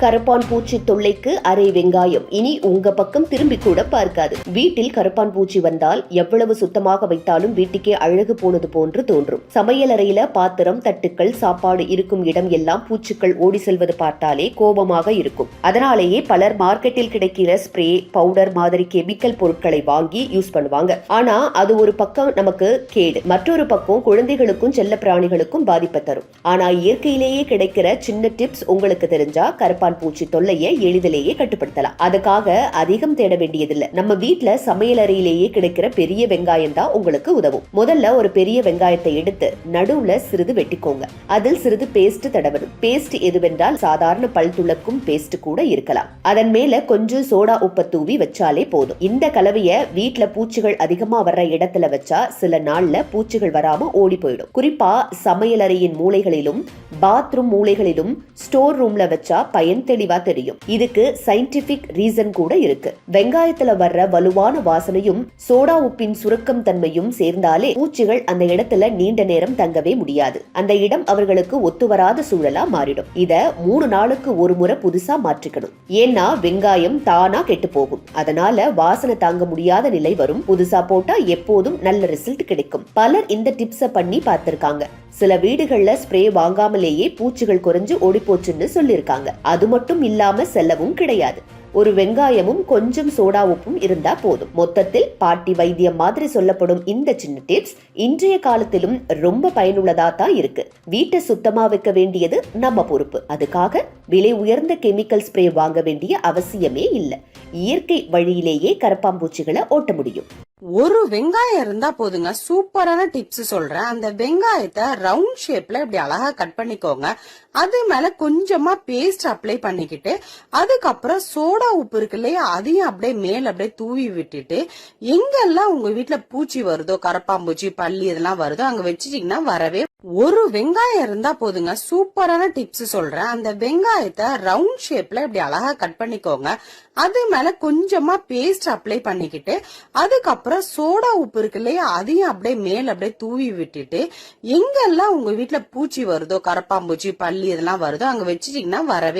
கரப்பான் பூச்சி தொல்லைக்கு அரை வெங்காயம். இனி உங்க பக்கம் திரும்பி கூட பார்க்காது. வீட்டில் கரப்பான் பூச்சி வந்தால் எவ்வளவு சுத்தமாக வைத்தாலும் வீட்டுக்கே அழகு போனது போன்று தோன்றும். சமையல் அறையில பாத்திரம் தட்டுக்கள் சாப்பாடு இருக்கும் இடம் எல்லாம் பூச்சிகள் ஓடி செல்வது பார்த்தாலே கோபமாக இருக்கும். அதனாலேயே பலர் மார்க்கெட்டில் கிடைக்கிற ஸ்ப்ரே பவுடர் மாதிரி கெமிக்கல் பொருட்களை வாங்கி யூஸ் பண்ணுவாங்க. ஆனா அது ஒரு பக்கம் நமக்கு கேடு. மற்றொரு பக்கம் குழந்தைகளுக்கும் செல்ல பிராணிகளுக்கும் பாதிப்பை தரும். ஆனா இயற்கையிலேயே கிடைக்கிற சின்ன டிப்ஸ் உங்களுக்கு தெரிஞ்சா கரப்பான் பூச்சி தொல்லையை எளிதிலேயே கட்டுப்படுத்தலாம். அதுக்காக அதிகம் தேட வேண்டியதில்லை. நம்ம வீட்டுல சமையலறையிலேயே கிடைக்கிற பெரிய வெங்காயம் தான் உங்களுக்கு உதவும். முதல்ல ஒரு பெரிய வெங்காயத்தை எடுத்து நடுவுல சிறிது வெட்டிக்கோங்க. அதில் சிறிது பேஸ்ட் தடவணும். பேஸ்ட் எதுவென்றால் சாதாரண பல் துளக்கும் பேஸ்ட் கூட இருக்கலாம். அதன் மேல கொஞ்சம் சோடா உப்பை தூவி வச்சாலே போதும். இந்த கலவைய வீட்ல பூச்சிகள் அதிகமா வர்ற இடத்துல வச்சா சில நாள்ல பூச்சிகள் வராம ஓடி போயிடும். குறிப்பா சமையலறையின் மூலைகளிலும் பாத்ரூம் மூலைகளிலும் ஸ்டோர் ரூம்ல வச்சா பயன் தெளிவா தெரியும்? இதுக்கு சயின்டிபிக் ரீசன் கூட இருக்கு. வெங்காயத்துல வர்ற வலுவான வாசனையும் சோடா உப்பின் சுருக்கம் தன்மையும் சேர்ந்தாலே பூச்சிகள் அந்த இடத்துல நீண்ட நேரம் தங்கவே முடியாது. அந்த இடம் அவர்களுக்கு ஒத்து வராத சூழலா மாறிடும். இத மூணு நாளுக்கு ஒரு முறை புதுசா மாற்றிக்கணும். ஏன்னா வெங்காயம் தானா கெட்டு போகும். அதனால வாசனை தாங்க முடியாத நிலை வரும். புதுசா போட்டா எப்போதும் நல்ல ரிசல்ட் கிடைக்கும். பலர் இந்த டிப்ஸ பண்ணி பார்த்திருக்காங்க. சில வீடுகள்ல ஸ்ப்ரே வாங்காமலேயே பூச்சிகள் குறைஞ்சு ஓடிப்போச்சுன்னு சொல்லியிருக்காங்க. அது மட்டும் இல்லாம செல்லவும் கிடையாது. ஒரு வெங்காயமும் கொஞ்சம் சோடா உப்பும் இருந்தா போதும். மொத்தத்தில் பாட்டி வைத்தியம் மாதிரி சொல்லப்படும் இந்த சின்ன டிப்ஸ் இன்றைய காலத்திலும் ரொம்ப பயனுள்ளதா தான் இருக்கு. வீட்டை சுத்தமா வைக்க வேண்டியது நம்ம பொறுப்பு. அதுக்காக விலை உயர்ந்த கெமிக்கல் ஸ்ப்ரே வாங்க வேண்டிய அவசியமே இல்லை. இயற்கை வழியிலேயே கரப்பாம்பூச்சிகளை ஓட்ட முடியும். ஒரு வெங்காயம் இருந்தா போதுங்க. சூப்பரான டிப்ஸ் சொல்றேன். அந்த வெங்காயத்தை ரவுண்ட் ஷேப்ல இப்படி அழகா கட் பண்ணிக்கோங்க. அது மேல கொஞ்சமா பேஸ்ட் அப்ளை பண்ணிக்கிட்டு அதுக்கப்புறம் சோடா உப்பு இருக்கு இல்லையா? அதையும் அப்படியே மேல அப்படியே தூவி விட்டுட்டு எங்கெல்லாம் உங்க வீட்டுல பூச்சி வருதோ கரப்பாம்பூச்சி பள்ளி இதெல்லாம் வருதோ அங்க வச்சிட்டீங்கன்னா வரவே ஒரு வெங்காயம் இருந்தா போதுங்க. சூப்பரான டிப்ஸ் சொல்றேன். அந்த வெங்காயத்தை ரவுண்ட் ஷேப்ல இப்படி அழகா கட் பண்ணிக்கோங்க. அது மேல கொஞ்சமா பேஸ்ட் அப்ளை பண்ணிக்கிட்டு அதுக்கப்புறம் அப்புறம் சோடா உப்பு இருக்கு இல்லையா? அதையும் அப்படியே மேல அப்படியே தூவி விட்டுட்டு எங்கெல்லாம் உங்க வீட்டுல பூச்சி வருதோ கரப்பாம்பூச்சி பள்ளி இதெல்லாம் வருதோ அங்க வச்சிட்டீங்கன்னா வரவே